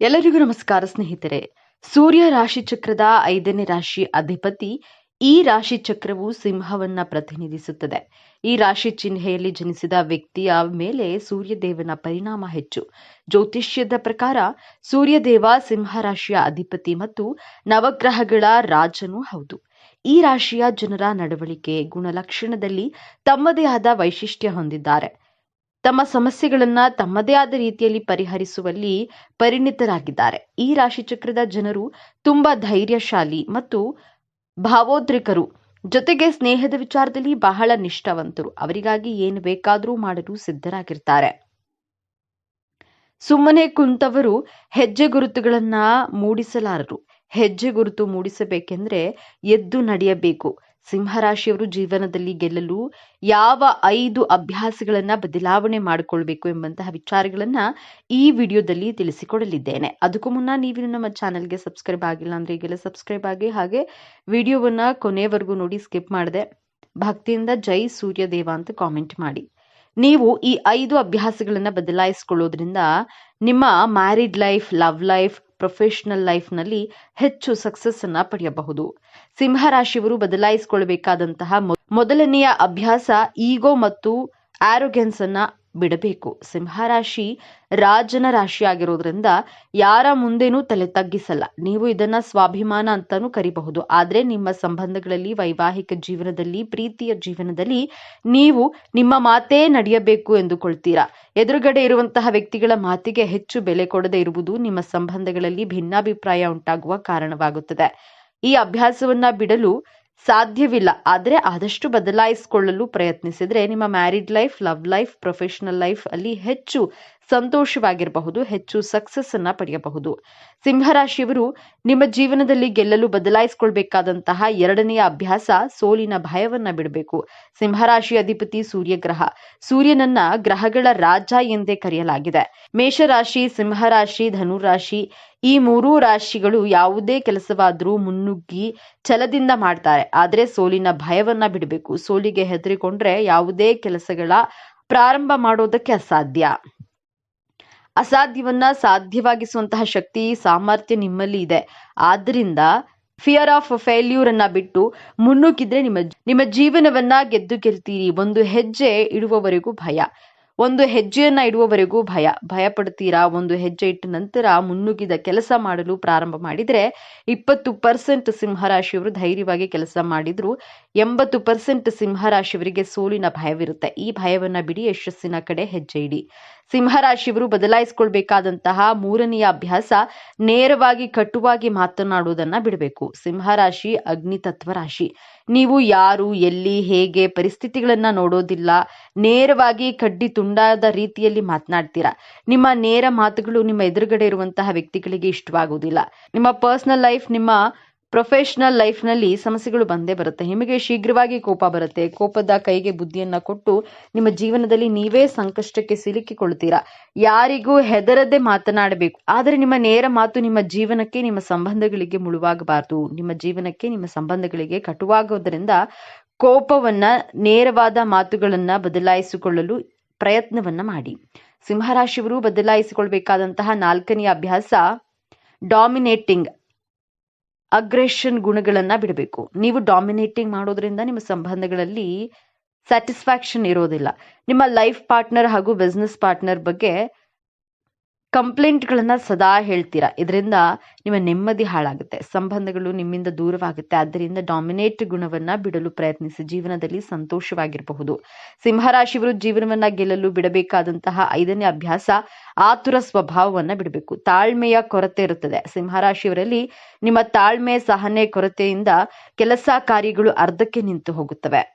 ಎಲ್ಲರಿಗೂ ನಮಸ್ಕಾರ ಸ್ನೇಹಿತರೆ. ಸೂರ್ಯ ರಾಶಿ ಚಕ್ರದ ಐದನೇ ರಾಶಿ ಅಧಿಪತಿ ಈ ರಾಶಿ ಚಕ್ರವು ಸಿಂಹವನ್ನ ಪ್ರತಿನಿಧಿಸುತ್ತದೆ. ಈ ರಾಶಿ ಚಿಹ್ನೆಯಲ್ಲಿ ಜನಿಸಿದ ವ್ಯಕ್ತಿಯ ಮೇಲೆ ಸೂರ್ಯದೇವನ ಪರಿಣಾಮ ಹೆಚ್ಚು. ಜ್ಯೋತಿಷ್ಯದ ಪ್ರಕಾರ ಸೂರ್ಯದೇವ ಸಿಂಹ ರಾಶಿಯ ಅಧಿಪತಿ ಮತ್ತು ನವಗ್ರಹಗಳ ರಾಜನೂ ಹೌದು. ಈ ರಾಶಿಯ ಜನರ ನಡವಳಿಕೆ ಗುಣಲಕ್ಷಣದಲ್ಲಿ ತಮ್ಮದೇ ಆದ ವೈಶಿಷ್ಟ್ಯ ಹೊಂದಿದ್ದಾರೆ. ತಮ್ಮ ಸಮಸ್ಯೆಗಳನ್ನ ತಮ್ಮದೇ ಆದ ರೀತಿಯಲ್ಲಿ ಪರಿಹರಿಸುವಲ್ಲಿ ಪರಿಣಿತರಾಗಿದ್ದಾರೆ. ಈ ರಾಶಿ ಚಕ್ರದ ಜನರು ತುಂಬಾ ಧೈರ್ಯಶಾಲಿ ಮತ್ತು ಭಾವೋದ್ರಿಕರು. ಜೊತೆಗೆ ಸ್ನೇಹದ ವಿಚಾರದಲ್ಲಿ ಬಹಳ ನಿಷ್ಠಾವಂತರು. ಅವರಿಗಾಗಿ ಏನು ಬೇಕಾದರೂ ಮಾಡಲು ಸಿದ್ಧರಾಗಿರ್ತಾರೆ. ಸುಮ್ಮನೆ ಕುಂತವರು ಹೆಜ್ಜೆ ಗುರುತುಗಳನ್ನ ಮೂಡಿಸಲಾರರು. ಹೆಜ್ಜೆ ಗುರುತು ಮೂಡಿಸಬೇಕೆಂದ್ರೆ ಎದ್ದು ನಡೆಯಬೇಕು. ಸಿಂಹರಾಶಿಯವರು ಜೀವನದಲ್ಲಿ ಗೆಲ್ಲಲು ಯಾವ ಐದು ಅಭ್ಯಾಸಗಳನ್ನ ಬದಲಾವಣೆ ಮಾಡಿಕೊಳ್ಬೇಕು ಎಂಬಂತಹ ವಿಚಾರಗಳನ್ನ ಈ ವಿಡಿಯೋದಲ್ಲಿ ತಿಳಿಸಿಕೊಡಲಿದ್ದೇನೆ. ಅದಕ್ಕೂ ಮುನ್ನ ನೀವು ನಮ್ಮ ಚಾನಲ್ಗೆ ಸಬ್ಸ್ಕ್ರೈಬ್ ಆಗಿಲ್ಲ ಅಂದ್ರೆ ಈಗೆಲ್ಲ ಸಬ್ಸ್ಕ್ರೈಬ್ ಆಗಿ ಹಾಗೆ ವಿಡಿಯೋವನ್ನ ಕೊನೆವರೆಗೂ ನೋಡಿ ಸ್ಕಿಪ್ ಮಾಡಿದೆ ಭಕ್ತಿಯಿಂದ ಜೈ ಸೂರ್ಯ ದೇವ ಅಂತ ಕಾಮೆಂಟ್ ಮಾಡಿ. ನೀವು ಈ ಐದು ಅಭ್ಯಾಸಗಳನ್ನ ಬದಲಾಯಿಸಿಕೊಳ್ಳೋದ್ರಿಂದ ನಿಮ್ಮ married life, love life professional ಲೈಫ್ನಲ್ಲಿ ಹೆಚ್ಚು ಸಕ್ಸಸ್ ಅನ್ನ ಪಡೆಯಬಹುದು. ಸಿಂಹರಾಶಿಯವರು ಬದಲಾಯಿಸಿಕೊಳ್ಳಬೇಕಾದಂತಹ ಮೊದಲನೆಯ ಅಭ್ಯಾಸ ಈಗೋ ಮತ್ತು ಆರೋಗ್ಯನ್ಸ್ ಅನ್ನ ಬಿಡಬೇಕು. ಸಿಂಹರಾಶಿ ರಾಜನ ರಾಶಿಯಾಗಿರೋದ್ರಿಂದ ಯಾರ ಮುಂದೆನೂ ತಲೆ ತಗ್ಗಿಸಲ್ಲ. ನೀವು ಇದನ್ನ ಸ್ವಾಭಿಮಾನ ಅಂತಾನೂ ಕರಿಬಹುದು. ಆದ್ರೆ ನಿಮ್ಮ ಸಂಬಂಧಗಳಲ್ಲಿ, ವೈವಾಹಿಕ ಜೀವನದಲ್ಲಿ, ಪ್ರೀತಿಯ ಜೀವನದಲ್ಲಿ ನೀವು ನಿಮ್ಮ ಮಾತೇ ನಡೆಯಬೇಕು ಎಂದುಕೊಳ್ತೀರಾ. ಎದುರುಗಡೆ ಇರುವಂತಹ ವ್ಯಕ್ತಿಗಳ ಮಾತಿಗೆ ಹೆಚ್ಚು ಬೆಲೆ ಕೊಡದೇ ಇರುವುದು ನಿಮ್ಮ ಸಂಬಂಧಗಳಲ್ಲಿ ಭಿನ್ನಾಭಿಪ್ರಾಯ ಉಂಟಾಗುವ ಕಾರಣವಾಗುತ್ತದೆ. ಈ ಅಭ್ಯಾಸವನ್ನ ಬಿಡಲು ಸಾಧ್ಯವಿಲ್ಲ. ಆದರೆ ಆದಷ್ಟು ಬದಲಾಯಿಸಿಕೊಳ್ಳಲು ಪ್ರಯತ್ನಿಸಿದರೆ ನಿಮ್ಮ married life love life professional life ಅಲ್ಲಿ ಹೆಚ್ಚು ಸಂತೋಷವಾಗಿರಬಹುದು, ಹೆಚ್ಚು ಸಕ್ಸಸ್ ಅನ್ನ ಪಡೆಯಬಹುದು. ಸಿಂಹರಾಶಿಯವರು ನಿಮ್ಮ ಜೀವನದಲ್ಲಿ ಗೆಲ್ಲಲು ಬದಲಾಯಿಸಿಕೊಳ್ಬೇಕಾದಂತಹ ಎರಡನೆಯ ಅಭ್ಯಾಸ ಸೋಲಿನ ಭಯವನ್ನ ಬಿಡಬೇಕು. ಸಿಂಹರಾಶಿ ಅಧಿಪತಿ ಸೂರ್ಯಗ್ರಹ. ಸೂರ್ಯನನ್ನ ಗ್ರಹಗಳ ರಾಜ ಎಂದೇ ಕರೆಯಲಾಗಿದೆ. ಮೇಷರಾಶಿ, ಸಿಂಹರಾಶಿ, ಧನುರಾಶಿ ಈ ಮೂರೂ ರಾಶಿಗಳು ಯಾವುದೇ ಕೆಲಸವಾದರೂ ಮುನ್ನುಗ್ಗಿ ಛಲದಿಂದ ಮಾಡ್ತಾರೆ. ಆದರೆ ಸೋಲಿನ ಭಯವನ್ನ ಬಿಡಬೇಕು. ಸೋಲಿಗೆ ಹೆದರಿಕೊಂಡ್ರೆ ಯಾವುದೇ ಕೆಲಸಗಳ ಪ್ರಾರಂಭ ಮಾಡೋದಕ್ಕೆ ಅಸಾಧ್ಯ. ಅಸಾಧ್ಯವನ್ನ ಸಾಧ್ಯವಾಗಿಸುವಂತಹ ಶಕ್ತಿ, ಸಾಮರ್ಥ್ಯ ನಿಮ್ಮಲ್ಲಿ ಇದೆ. ಆದ್ದರಿಂದ ಫಿಯರ್ ಆಫ್ ಫೇಲ್ಯೂರ್ ಅನ್ನ ಬಿಟ್ಟು ಮುನ್ನುಗ್ಗಿದ್ರೆ ನಿಮ್ಮ ನಿಮ್ಮ ಜೀವನವನ್ನ ಗೆದ್ದು ಗೆಲ್ತೀರಿ. ಒಂದು ಹೆಜ್ಜೆ ಇಡುವವರೆಗೂ ಭಯ. ಒಂದು ಹೆಜ್ಜೆಯನ್ನ ಇಡುವವರೆಗೂ ಭಯ. ಭಯ ಪಡ್ತೀರಾ ಒಂದು ಹೆಜ್ಜೆ ಇಟ್ಟ ನಂತರ ಮುನ್ನುಗ್ಗಿದ ಕೆಲಸ ಮಾಡಲು ಪ್ರಾರಂಭ ಮಾಡಿದ್ರೆ ಇಪ್ಪತ್ತು ಪರ್ಸೆಂಟ್ ಸಿಂಹರಾಶಿಯವರು ಧೈರ್ಯವಾಗಿ ಕೆಲಸ ಮಾಡಿದ್ರು. ಎಂಬತ್ತು ಪರ್ಸೆಂಟ್ ಸಿಂಹರಾಶಿಯವರಿಗೆ ಸೋಲಿನ ಭಯವಿರುತ್ತೆ. ಈ ಭಯವನ್ನ ಬಿಡಿ, ಯಶಸ್ಸಿನ ಕಡೆ ಹೆಜ್ಜೆ ಇಡಿ. ಸಿಂಹರಾಶಿಯವರು ಬದಲಾಯಿಸಿಕೊಳ್ಬೇಕಾದಂತಹ ಮೂರನೆಯ ಅಭ್ಯಾಸ ನೇರವಾಗಿ ಕಟುವಾಗಿ ಮಾತನಾಡುವುದನ್ನ ಬಿಡಬೇಕು. ಸಿಂಹರಾಶಿ ಅಗ್ನಿ ತತ್ವ ರಾಶಿ. ನೀವು ಯಾರು, ಎಲ್ಲಿ, ಹೇಗೆ ಪರಿಸ್ಥಿತಿಗಳನ್ನ ನೋಡೋದಿಲ್ಲ, ನೇರವಾಗಿ ಕಡ್ಡಿ ತುಂಡಾದ ರೀತಿಯಲ್ಲಿ ಮಾತನಾಡ್ತೀರಾ? ನಿಮ್ಮ ನೇರ ಮಾತುಗಳು ನಿಮ್ಮ ಎದುರುಗಡೆ ಇರುವಂತಹ ವ್ಯಕ್ತಿಗಳಿಗೆ ಇಷ್ಟವಾಗುವುದಿಲ್ಲ. ನಿಮ್ಮ ಪರ್ಸನಲ್ ಲೈಫ್ ನಿಮ್ಮ ಪ್ರೊಫೆಷನಲ್ ಲೈಫ್ನಲ್ಲಿ ಸಮಸ್ಯೆಗಳು ಬಂದೇ ಬರುತ್ತೆ. ನಿಮಗೆ ಶೀಘ್ರವಾಗಿ ಕೋಪ ಬರುತ್ತೆ. ಕೋಪದ ಕೈಗೆ ಬುದ್ಧಿಯನ್ನ ಕೊಟ್ಟು ನಿಮ್ಮ ಜೀವನದಲ್ಲಿ ನೀವೇ ಸಂಕಷ್ಟಕ್ಕೆ ಸಿಲುಕಿಕೊಳ್ತೀರಾ? ಯಾರಿಗೂ ಹೆದರದೆ ಮಾತನಾಡಬೇಕು. ಆದರೆ ನಿಮ್ಮ ನೇರ ಮಾತು ನಿಮ್ಮ ಜೀವನಕ್ಕೆ, ನಿಮ್ಮ ಸಂಬಂಧಗಳಿಗೆ ಮುಳುವಾಗಬಾರದು. ನಿಮ್ಮ ಜೀವನಕ್ಕೆ, ನಿಮ್ಮ ಸಂಬಂಧಗಳಿಗೆ ಕಟುವಾಗೋದ್ರಿಂದ ಕೋಪವನ್ನ, ನೇರವಾದ ಮಾತುಗಳನ್ನ ಬದಲಾಯಿಸಿಕೊಳ್ಳಲು ಪ್ರಯತ್ನವನ್ನ ಮಾಡಿ. ಸಿಂಹರಾಶಿಯವರು ಬದಲಾಯಿಸಿಕೊಳ್ಬೇಕಾದಂತಹ ನಾಲ್ಕನೆಯ ಅಭ್ಯಾಸ ಡಾಮಿನೇಟಿಂಗ್ ಅಗ್ರೆಷನ್ ಗುಣಗಳನ್ನ ಬಿಡಬೇಕು. ನೀವು ಡಾಮಿನೇಟಿಂಗ್ ಮಾಡೋದ್ರಿಂದ ನಿಮ್ಮ ಸಂಬಂಧಗಳಲ್ಲಿ ಸ್ಯಾಟಿಸ್ಫ್ಯಾಕ್ಷನ್ ಇರೋದಿಲ್ಲ. ನಿಮ್ಮ ಲೈಫ್ ಪಾರ್ಟ್ನರ್ ಹಾಗೂ ಬಿಸ್ನೆಸ್ ಪಾರ್ಟ್ನರ್ ಬಗ್ಗೆ ಕಂಪ್ಲೇಂಟ್ಗಳನ್ನ ಸದಾ ಹೇಳ್ತೀರಾ? ಇದರಿಂದ ನಿಮ್ಮ ನೆಮ್ಮದಿ ಹಾಳಾಗುತ್ತೆ. ಸಂಬಂಧಗಳು ನಿಮ್ಮಿಂದ ದೂರವಾಗುತ್ತೆ. ಆದ್ದರಿಂದ ಡಾಮಿನೇಟ್ ಗುಣವನ್ನ ಬಿಡಲು ಪ್ರಯತ್ನಿಸಿ. ಜೀವನದಲ್ಲಿ ಸಂತೋಷವಾಗಿರಬಹುದು. ಸಿಂಹರಾಶಿಯವರು ಜೀವನವನ್ನ ಗೆಲ್ಲಲು ಬಿಡಬೇಕಾದಂತಹ ಐದನೇ ಅಭ್ಯಾಸ ಆತುರ ಸ್ವಭಾವವನ್ನ ಬಿಡಬೇಕು. ತಾಳ್ಮೆಯ ಕೊರತೆ ಇರುತ್ತದೆ. ಸಿಂಹರಾಶಿಯವರಲ್ಲಿ ನಿಮ್ಮ ತಾಳ್ಮೆ, ಸಹನೆ, ಕೊರತೆಯಿಂದ ಕೆಲಸ ಕಾರ್ಯಗಳು ಅರ್ಧಕ್ಕೆ ನಿಂತು ಹೋಗುತ್ತವೆ.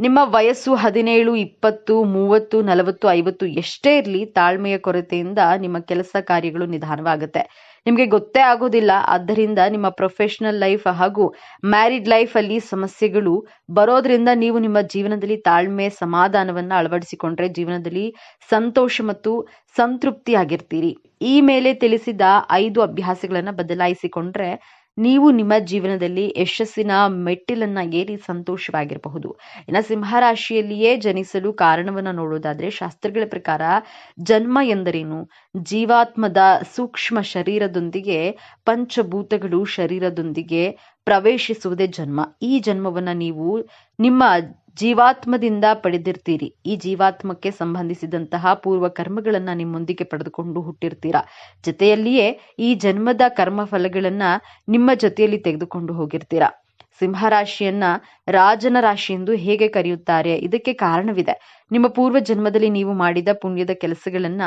ನಿಮ್ಮ ವಯಸ್ಸು ಹದಿನೇಳು, ಇಪ್ಪತ್ತು, ಮೂವತ್ತು, ನಲವತ್ತು, ಐವತ್ತು ಎಷ್ಟೇ ಇರಲಿ ತಾಳ್ಮೆಯ ಕೊರತೆಯಿಂದ ನಿಮ್ಮ ಕೆಲಸ ಕಾರ್ಯಗಳು ನಿಧಾನವಾಗುತ್ತೆ. ನಿಮಗೆ ಗೊತ್ತೇ ಆಗೋದಿಲ್ಲ. ಆದ್ದರಿಂದ ನಿಮ್ಮ ಪ್ರೊಫೆಷನಲ್ ಲೈಫ್ ಹಾಗೂ ಮ್ಯಾರಿಡ್ ಲೈಫ್ ಅಲ್ಲಿ ಸಮಸ್ಯೆಗಳು ಬರೋದ್ರಿಂದ ನೀವು ನಿಮ್ಮ ಜೀವನದಲ್ಲಿ ತಾಳ್ಮೆ, ಸಮಾಧಾನವನ್ನ ಅಳವಡಿಸಿಕೊಂಡ್ರೆ ಜೀವನದಲ್ಲಿ ಸಂತೋಷ ಮತ್ತು ಸಂತೃಪ್ತಿಯಾಗಿರ್ತೀರಿ. ಈ ಮೇಲೆ ತಿಳಿಸಿದ ಐದು ಅಭ್ಯಾಸಗಳನ್ನ ಬದಲಾಯಿಸಿಕೊಂಡ್ರೆ ನೀವು ನಿಮ್ಮ ಜೀವನದಲ್ಲಿ ಯಶಸ್ಸಿನ ಮೆಟ್ಟಿಲನ್ನ ಏರಿ ಸಂತೋಷವಾಗಿರಬಹುದು. ಇನ್ನು ಸಿಂಹರಾಶಿಯಲ್ಲಿಯೇ ಜನಿಸಲು ಕಾರಣವನ್ನ ನೋಡೋದಾದ್ರೆ ಶಾಸ್ತ್ರಗಳ ಪ್ರಕಾರ ಜನ್ಮ ಎಂದರೇನು? ಜೀವಾತ್ಮದ ಸೂಕ್ಷ್ಮ ಶರೀರದೊಂದಿಗೆ ಪಂಚಭೂತಗಳು ಶರೀರದೊಂದಿಗೆ ಪ್ರವೇಶಿಸುವುದೇ ಜನ್ಮ. ಈ ಜನ್ಮವನ್ನ ನೀವು ನಿಮ್ಮ ಜೀವಾತ್ಮದಿಂದ ಪಡೆದಿರ್ತೀರಿ. ಈ ಜೀವಾತ್ಮಕ್ಕೆ ಸಂಬಂಧಿಸಿದಂತಹ ಪೂರ್ವ ಕರ್ಮಗಳನ್ನ ನಿಮ್ಮೊಂದಿಗೆ ಪಡೆದುಕೊಂಡು ಹುಟ್ಟಿರ್ತೀರಾ. ಜೊತೆಯಲ್ಲಿಯೇ ಈ ಜನ್ಮದ ಕರ್ಮ ಫಲಗಳನ್ನ ನಿಮ್ಮ ಜೊತೆಯಲ್ಲಿ ತೆಗೆದುಕೊಂಡು ಹೋಗಿರ್ತೀರಾ. ಸಿಂಹರಾಶಿಯನ್ನ ರಾಜನ ರಾಶಿ ಎಂದು ಹೇಗೆ ಕರೆಯುತ್ತಾರೆ. ಇದಕ್ಕೆ ಕಾರಣವಿದೆ. ನಿಮ್ಮ ಪೂರ್ವ ಜನ್ಮದಲ್ಲಿ ನೀವು ಮಾಡಿದ ಪುಣ್ಯದ ಕೆಲಸಗಳನ್ನ